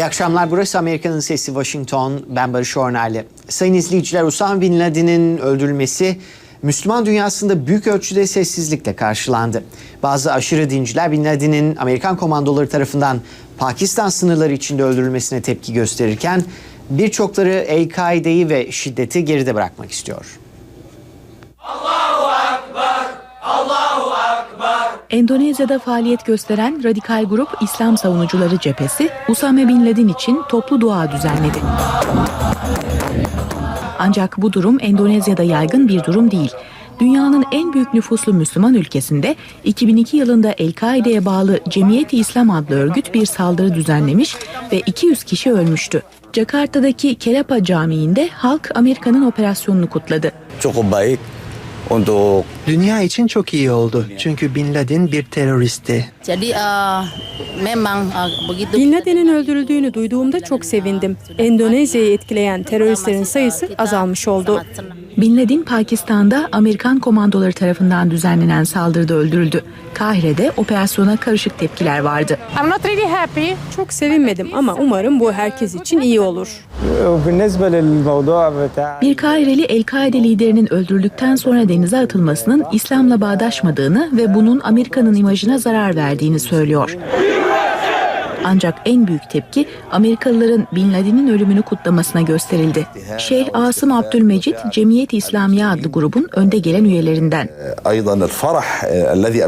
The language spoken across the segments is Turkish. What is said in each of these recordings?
İyi akşamlar. Burası Amerika'nın Sesi Washington. Ben Barış Ornerli. Sayın izleyiciler, Usama Bin Laden'in öldürülmesi Müslüman dünyasında büyük ölçüde sessizlikle karşılandı. Bazı aşırı dinciler Bin Laden'in Amerikan komandoları tarafından Pakistan sınırları içinde öldürülmesine tepki gösterirken birçokları El-Kaide'yi ve şiddeti geride bırakmak istiyor. Endonezya'da faaliyet gösteren radikal grup İslam savunucuları cephesi Usame Bin Laden için toplu dua düzenledi. Ancak bu durum Endonezya'da yaygın bir durum değil. Dünyanın en büyük nüfuslu Müslüman ülkesinde 2002 yılında El-Kaide'ye bağlı Cemiyeti İslam adlı örgüt bir saldırı düzenlemiş ve 200 kişi ölmüştü. Jakarta'daki Kelapa Camii'nde halk Amerika'nın operasyonunu kutladı. cukup baik untuk Dünya için çok iyi oldu. Çünkü Bin Laden bir teröristti. Jadi eh, memang eh, begitu. Bin Laden'in öldürüldüğünü duyduğumda çok sevindim. Endonezya'yı etkileyen teröristlerin sayısı azalmış oldu. Bin Laden Pakistan'da Amerikan komandoları tarafından düzenlenen saldırıda öldürüldü. Kahire'de operasyona karışık tepkiler vardı. Çok sevinmedim ama umarım bu herkes için iyi olur. Bir Kahireli El-Kaide liderinin öldürüldükten sonra denize atılmasının İslam'la bağdaşmadığını ve bunun Amerika'nın imajına zarar verdiğini söylüyor. Ancak en büyük tepki Amerikalıların Bin Laden'in ölümünü kutlamasına gösterildi. Şeyh Asım Abdülmecit, Cemiyet İslamiye adlı grubun önde gelen üyelerinden.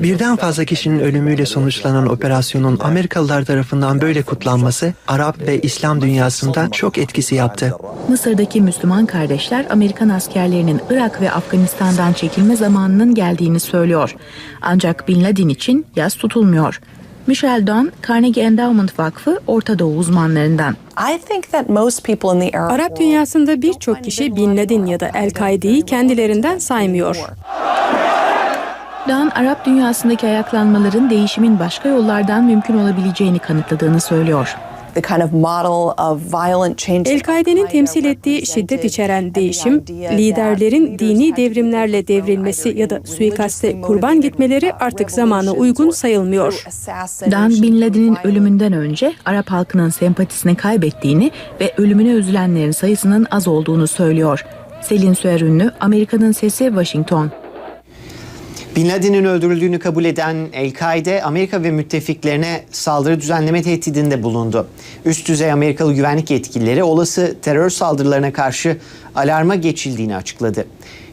Birden fazla kişinin ölümüyle sonuçlanan operasyonun Amerikalılar tarafından böyle kutlanması Arap ve İslam dünyasında çok etkisi yaptı. Mısır'daki Müslüman kardeşler Amerikan askerlerinin Irak ve Afganistan'dan çekilme zamanının geldiğini söylüyor. Ancak Bin Laden için yaz tutulmuyor. Michelle Dunn, Carnegie Endowment Vakfı Orta Doğu uzmanlarından. Arap dünyasında birçok kişi Bin Laden ya da El-Kaide'yi kendilerinden saymıyor. Dunn, Arap dünyasındaki ayaklanmaların değişimin başka yollardan mümkün olabileceğini kanıtladığını söylüyor. The kind of model of violent change. El-Kaide'nin temsil ettiği şiddet içeren değişim, liderlerin dini devrimlerle devrilmesi ya da suikaste kurban gitmeleri artık zamana uygun sayılmıyor. Dan Bin Laden'in ölümünden önce Arap halkının sempatisini kaybettiğini ve ölümüne üzülenlerin sayısının az olduğunu söylüyor. Selin Süer Ünlü, Amerika'nın Sesi, Washington. Bin Laden'in öldürüldüğünü kabul eden El-Kaide, Amerika ve müttefiklerine saldırı düzenleme tehdidinde bulundu. Üst düzey Amerikalı güvenlik yetkilileri olası terör saldırılarına karşı alarma geçildiğini açıkladı.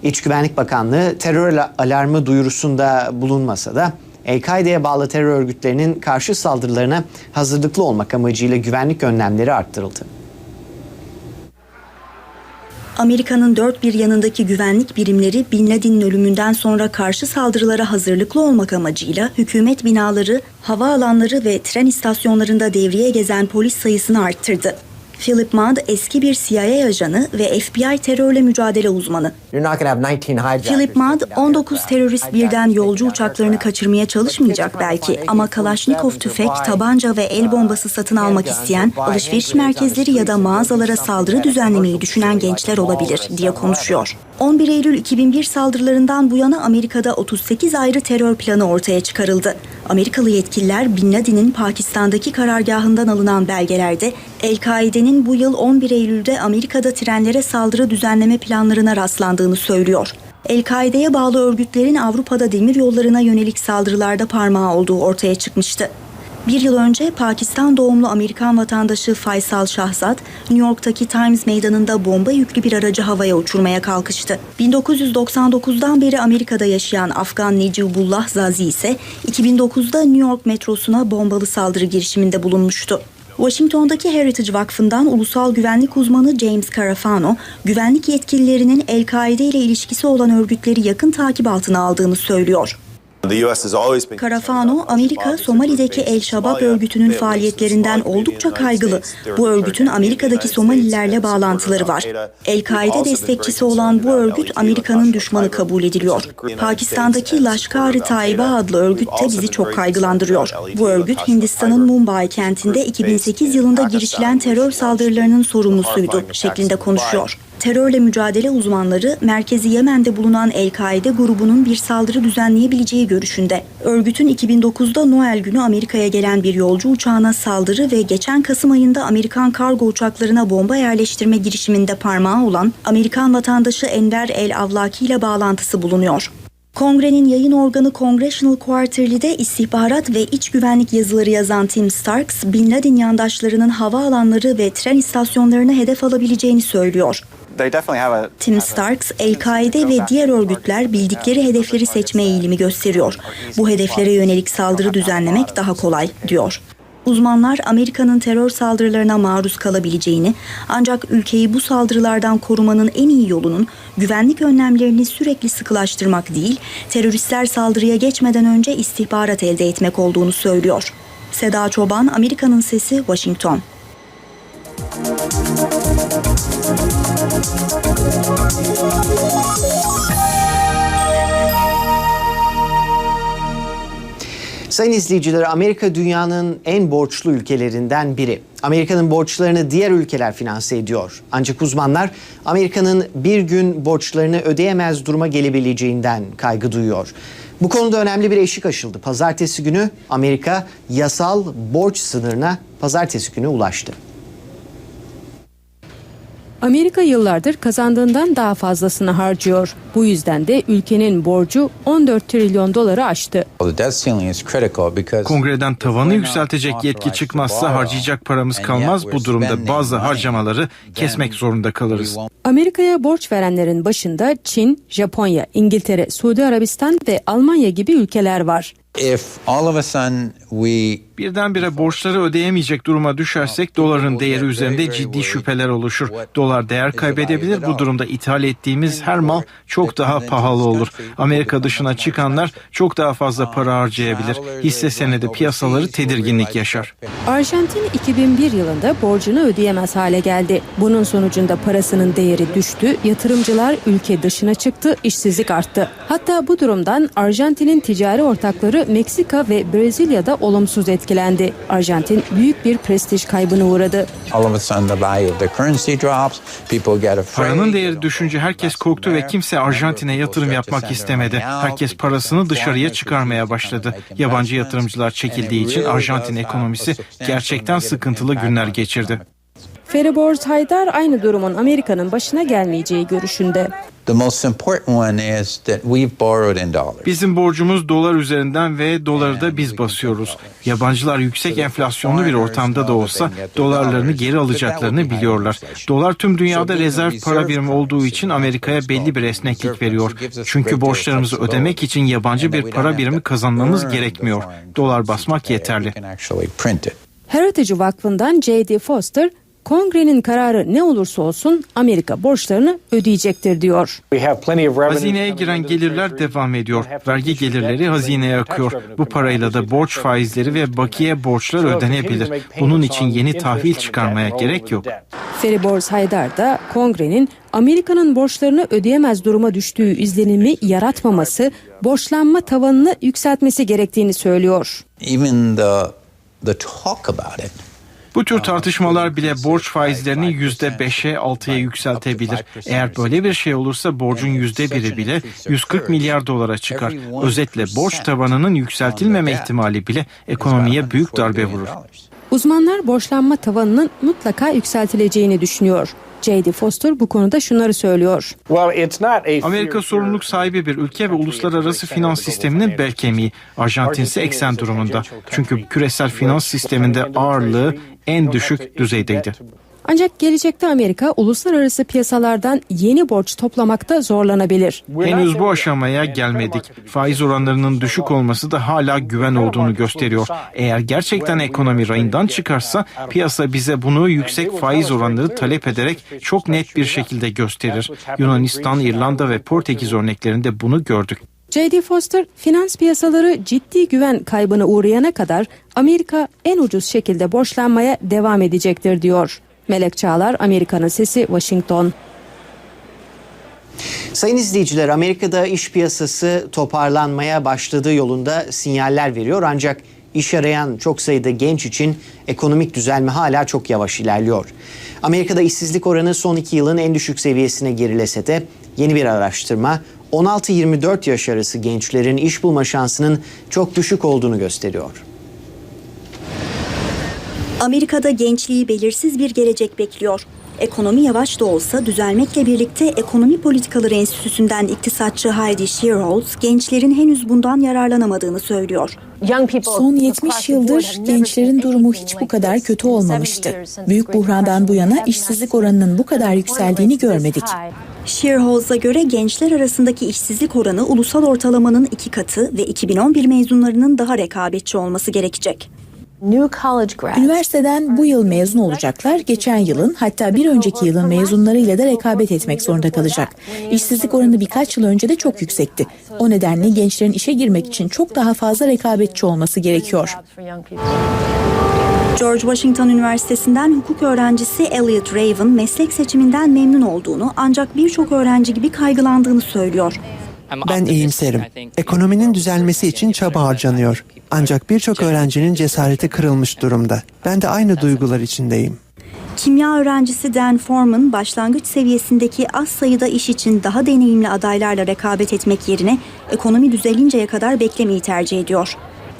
İç Güvenlik Bakanlığı terör alarmı duyurusunda bulunmasa da El-Kaide'ye bağlı terör örgütlerinin karşı saldırılarına hazırlıklı olmak amacıyla güvenlik önlemleri arttırıldı. Amerika'nın dört bir yanındaki güvenlik birimleri Bin Laden'in ölümünden sonra karşı saldırılara hazırlıklı olmak amacıyla hükümet binaları, havaalanları ve tren istasyonlarında devriye gezen polis sayısını arttırdı. Philip Mudd eski bir CIA ajanı ve FBI terörle mücadele uzmanı. You're not gonna have 19 hijackers. Philip Mudd 19 terörist birden yolcu uçaklarını kaçırmaya çalışmayacak belki ama Kalashnikov tüfek, tabanca ve el bombası satın almak isteyen, alışveriş merkezleri ya da mağazalara saldırı düzenlemeyi düşünen gençler olabilir diye konuşuyor. 11 Eylül 2001 saldırılarından bu yana Amerika'da 38 ayrı terör planı ortaya çıkarıldı. Amerikalı yetkililer Bin Laden'in Pakistan'daki karargahından alınan belgelerde El-Kaide'nin bu yıl 11 Eylül'de Amerika'da trenlere saldırı düzenleme planlarına rastlandığını söylüyor. El-Kaide'ye bağlı örgütlerin Avrupa'da demir yollarına yönelik saldırılarda parmağı olduğu ortaya çıkmıştı. Bir yıl önce Pakistan doğumlu Amerikan vatandaşı Faysal Şahzat, New York'taki Times Meydanı'nda bomba yüklü bir aracı havaya uçurmaya kalkıştı. 1999'dan beri Amerika'da yaşayan Afgan Necibullah Zazi ise 2009'da New York metrosuna bombalı saldırı girişiminde bulunmuştu. Washington'daki Heritage Vakfı'ndan ulusal güvenlik uzmanı James Carafano, güvenlik yetkililerinin El-Kaide ile ilişkisi olan örgütleri yakın takip altına aldığını söylüyor. Carafano, Amerika Somali'deki El Şabab örgütünün faaliyetlerinden oldukça kaygılı. Bu örgütün Amerika'daki Somalilerle bağlantıları var. El-Kaide destekçisi olan bu örgüt Amerika'nın düşmanı kabul ediliyor. Pakistan'daki Lashkar-ı Taiba adlı örgüt de bizi çok kaygılandırıyor. Bu örgüt Hindistan'ın Mumbai kentinde 2008 yılında girişilen terör saldırılarının sorumlusuydu şeklinde konuşuyor. Terörle mücadele uzmanları merkezi Yemen'de bulunan El-Kaide grubunun bir saldırı düzenleyebileceği görüşünde. Örgütün 2009'da Noel günü Amerika'ya gelen bir yolcu uçağına saldırı ve geçen Kasım ayında Amerikan kargo uçaklarına bomba yerleştirme girişiminde parmağı olan Amerikan vatandaşı Enver El-Avlaki ile bağlantısı bulunuyor. Kongrenin yayın organı Congressional Quarterly'de istihbarat ve iç güvenlik yazıları yazan Tim Starks, Bin Laden yandaşlarının havaalanları ve tren istasyonlarını hedef alabileceğini söylüyor. Tim Starks, El-Kaide ve diğer örgütler bildikleri hedefleri seçme eğilimi gösteriyor. Bu hedeflere yönelik saldırı düzenlemek daha kolay, diyor. Uzmanlar Amerika'nın terör saldırılarına maruz kalabileceğini ancak ülkeyi bu saldırılardan korumanın en iyi yolunun güvenlik önlemlerini sürekli sıkılaştırmak değil, teröristler saldırıya geçmeden önce istihbarat elde etmek olduğunu söylüyor. Seda Çoban, Amerika'nın Sesi, Washington. Sayın izleyiciler, Amerika dünyanın en borçlu ülkelerinden biri. Amerika'nın borçlarını diğer ülkeler finanse ediyor. Ancak uzmanlar Amerika'nın bir gün borçlarını ödeyemez duruma gelebileceğinden kaygı duyuyor. Bu konuda önemli bir eşik aşıldı. Pazartesi günü Amerika yasal borç sınırına pazartesi günü ulaştı. Amerika yıllardır kazandığından daha fazlasını harcıyor. Bu yüzden de ülkenin borcu 14 trilyon doları aştı. Kongreden tavanı yükseltecek yetki çıkmazsa harcayacak paramız kalmaz. Bu durumda bazı harcamaları kesmek zorunda kalırız. Amerika'ya borç verenlerin başında Çin, Japonya, İngiltere, Suudi Arabistan ve Almanya gibi ülkeler var. Birdenbire borçları ödeyemeyecek duruma düşersek doların değeri üzerinde ciddi şüpheler oluşur. Dolar değer kaybedebilir. Bu durumda ithal ettiğimiz her mal çok daha pahalı olur. Amerika dışına çıkanlar çok daha fazla para harcayabilir. Hisse senedi piyasaları tedirginlik yaşar. Arjantin 2001 yılında borcunu ödeyemez hale geldi. Bunun sonucunda parasının değeri düştü, yatırımcılar ülke dışına çıktı, işsizlik arttı. Hatta bu durumdan Arjantin'in ticari ortakları Meksika ve Brezilya'da olumsuz etkilendi. Arjantin büyük bir prestij kaybına uğradı. Paranın değeri düşünce herkes korktu ve kimse Arjantin'e yatırım yapmak istemedi. Herkes parasını dışarıya çıkarmaya başladı. Yabancı yatırımcılar çekildiği için Arjantin ekonomisi gerçekten sıkıntılı günler geçirdi. Feribor Haydar aynı durumun Amerika'nın başına gelmeyeceği görüşünde. Bizim borcumuz dolar üzerinden ve doları da biz basıyoruz. Yabancılar yüksek enflasyonlu bir ortamda da olsa dolarlarını geri alacaklarını biliyorlar. Dolar tüm dünyada rezerv para birimi olduğu için Amerika'ya belli bir esneklik veriyor. Çünkü borçlarımızı ödemek için yabancı bir para birimi kazanmamız gerekmiyor. Dolar basmak yeterli. Heritage Vakfı'ndan J.D. Foster, Kongrenin kararı ne olursa olsun Amerika borçlarını ödeyecektir diyor. Hazineye giren gelirler devam ediyor. Vergi gelirleri hazineye akıyor. Bu parayla da borç faizleri ve bakiye borçlar ödenebilir. Bunun için yeni tahvil çıkarmaya gerek yok. Feribor Haydar da Kongrenin Amerika'nın borçlarını ödeyemez duruma düştüğü izlenimi yaratmaması, borçlanma tavanını yükseltmesi gerektiğini söylüyor. Bu tür tartışmalar bile borç faizlerini yüzde beşe altıya yükseltebilir. Eğer böyle bir şey olursa borcun yüzde biri bile 140 milyar dolara çıkar. Özetle borç tavanının yükseltilmeme ihtimali bile ekonomiye büyük darbe vurur. Uzmanlar borçlanma tavanının mutlaka yükseltileceğini düşünüyor. J.D. Foster bu konuda şunları söylüyor. Amerika sorumluluk sahibi bir ülke ve uluslararası finans sisteminin bel kemiği. Arjantin ise eksen durumunda. Çünkü küresel finans sisteminde ağırlığı en düşük düzeydeydi. Ancak gelecekte Amerika uluslararası piyasalardan yeni borç toplamakta zorlanabilir. Henüz bu aşamaya gelmedik. Faiz oranlarının düşük olması da hala güven olduğunu gösteriyor. Eğer gerçekten ekonomi rayından çıkarsa piyasa bize bunu yüksek faiz oranları talep ederek çok net bir şekilde gösterir. Yunanistan, İrlanda ve Portekiz örneklerinde bunu gördük. J.D. Foster, finans piyasaları ciddi güven kaybına uğrayana kadar Amerika en ucuz şekilde borçlanmaya devam edecektir diyor. Melek Çağlar, Amerika'nın Sesi, Washington. Sayın izleyiciler, Amerika'da iş piyasası toparlanmaya başladığı yolunda sinyaller veriyor ancak iş arayan çok sayıda genç için ekonomik düzelme hala çok yavaş ilerliyor. Amerika'da işsizlik oranı son iki yılın en düşük seviyesine gerilese de yeni bir araştırma 16-24 yaş arası gençlerin iş bulma şansının çok düşük olduğunu gösteriyor. Amerika'da gençliği belirsiz bir gelecek bekliyor. Ekonomi yavaş da olsa düzelmekle birlikte Ekonomi Politikaları Enstitüsü'nden iktisatçı Heidi Shearholz gençlerin henüz bundan yararlanamadığını söylüyor. Son 70 yıldır gençlerin durumu hiç bu kadar kötü olmamıştı. Büyük buhrandan bu yana işsizlik oranının bu kadar yükseldiğini görmedik. Shearholz'a göre gençler arasındaki işsizlik oranı ulusal ortalamanın iki katı ve 2011 mezunlarının daha rekabetçi olması gerekecek. Üniversiteden bu yıl mezun olacaklar, geçen yılın hatta bir önceki yılın mezunlarıyla da rekabet etmek zorunda kalacak. İşsizlik oranı birkaç yıl önce de çok yüksekti. O nedenle gençlerin işe girmek için çok daha fazla rekabetçi olması gerekiyor. George Washington Üniversitesi'nden hukuk öğrencisi Elliot Raven meslek seçiminden memnun olduğunu ancak birçok öğrenci gibi kaygılandığını söylüyor. Ben iyimserim. Ekonominin düzelmesi için çaba harcanıyor. Ancak birçok öğrencinin cesareti kırılmış durumda. Ben de aynı duygular içindeyim. Kimya öğrencisi Dan Foreman başlangıç seviyesindeki az sayıda iş için daha deneyimli adaylarla rekabet etmek yerine ekonomi düzelinceye kadar beklemeyi tercih ediyor.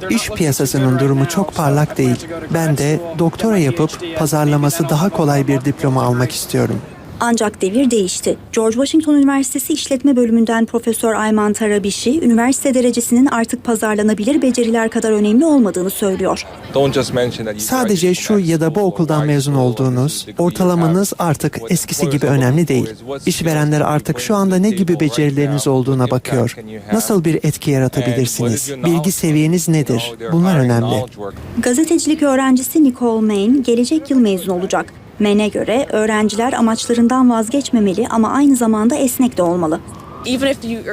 İş piyasasının durumu çok parlak değil. Ben de doktora yapıp pazarlaması daha kolay bir diploma almak istiyorum. Ancak devir değişti. George Washington Üniversitesi İşletme Bölümünden Profesör Ayman Tarabişi, üniversite derecesinin artık pazarlanabilir beceriler kadar önemli olmadığını söylüyor. Sadece şu ya da bu okuldan mezun olduğunuz, ortalamanız artık eskisi gibi önemli değil. İşverenler artık şu anda ne gibi becerileriniz olduğuna bakıyor. Nasıl bir etki yaratabilirsiniz? Bilgi seviyeniz nedir? Bunlar önemli. Gazetecilik öğrencisi Nicole Main gelecek yıl mezun olacak. Main'e göre öğrenciler amaçlarından vazgeçmemeli ama aynı zamanda esnek de olmalı.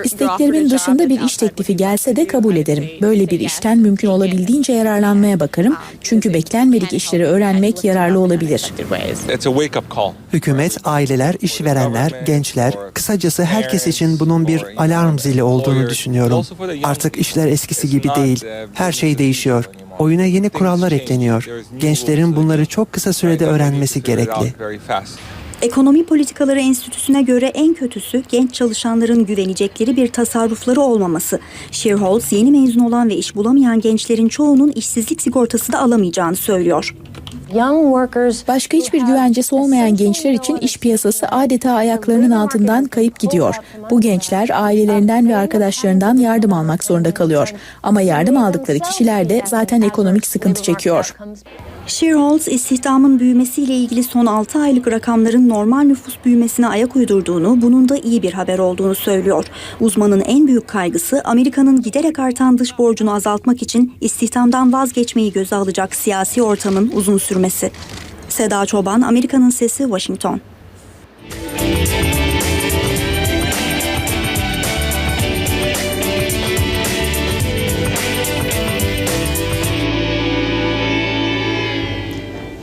İsteklerimin dışında bir iş teklifi gelse de kabul ederim. Böyle bir işten mümkün olabildiğince yararlanmaya bakarım. Çünkü beklenmedik işleri öğrenmek yararlı olabilir. Hükümet, aileler, işverenler, gençler, kısacası herkes için bunun bir alarm zili olduğunu düşünüyorum. Artık işler eskisi gibi değil. Her şey değişiyor. Oyuna yeni kurallar ekleniyor. Gençlerin bunları çok kısa sürede öğrenmesi gerekli. Ekonomi Politikaları Enstitüsü'ne göre en kötüsü genç çalışanların güvenecekleri bir tasarrufları olmaması. Shearholz yeni mezun olan ve iş bulamayan gençlerin çoğunun işsizlik sigortası da alamayacağını söylüyor. Başka hiçbir güvencesi olmayan gençler için iş piyasası adeta ayaklarının altından kayıp gidiyor. Bu gençler ailelerinden ve arkadaşlarından yardım almak zorunda kalıyor. Ama yardım aldıkları kişiler de zaten ekonomik sıkıntı çekiyor. Shearholz istihdamın büyümesiyle ilgili son 6 aylık rakamların normal nüfus büyümesine ayak uydurduğunu, bunun da iyi bir haber olduğunu söylüyor. Uzmanın en büyük kaygısı Amerika'nın giderek artan dış borcunu azaltmak için istihdamdan vazgeçmeyi göze alacak siyasi ortamın uzun sürmesi. Seda Çoban, Amerika'nın Sesi, Washington.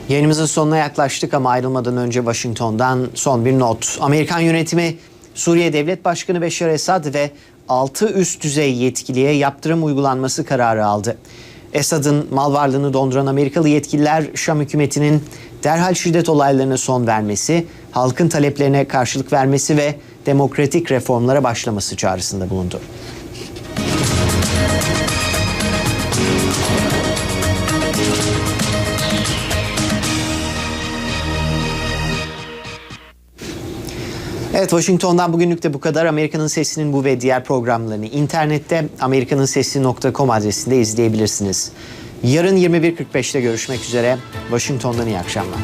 Yayınımızın sonuna yaklaştık ama ayrılmadan önce Washington'dan son bir not. Amerikan yönetimi Suriye Devlet Başkanı Beşar Esad ve 6 üst düzey yetkiliye yaptırım uygulanması kararı aldı. Esad'ın mal varlığını donduran Amerikalı yetkililer Şam hükümetinin derhal şiddet olaylarına son vermesi, halkın taleplerine karşılık vermesi ve demokratik reformlara başlaması çağrısında bulundu. Evet Washington'dan bugünlük de bu kadar. Amerika'nın Sesi'nin bu ve diğer programlarını internette amerikanansesi.com adresinde izleyebilirsiniz. Yarın 21.45'te görüşmek üzere. Washington'dan iyi akşamlar.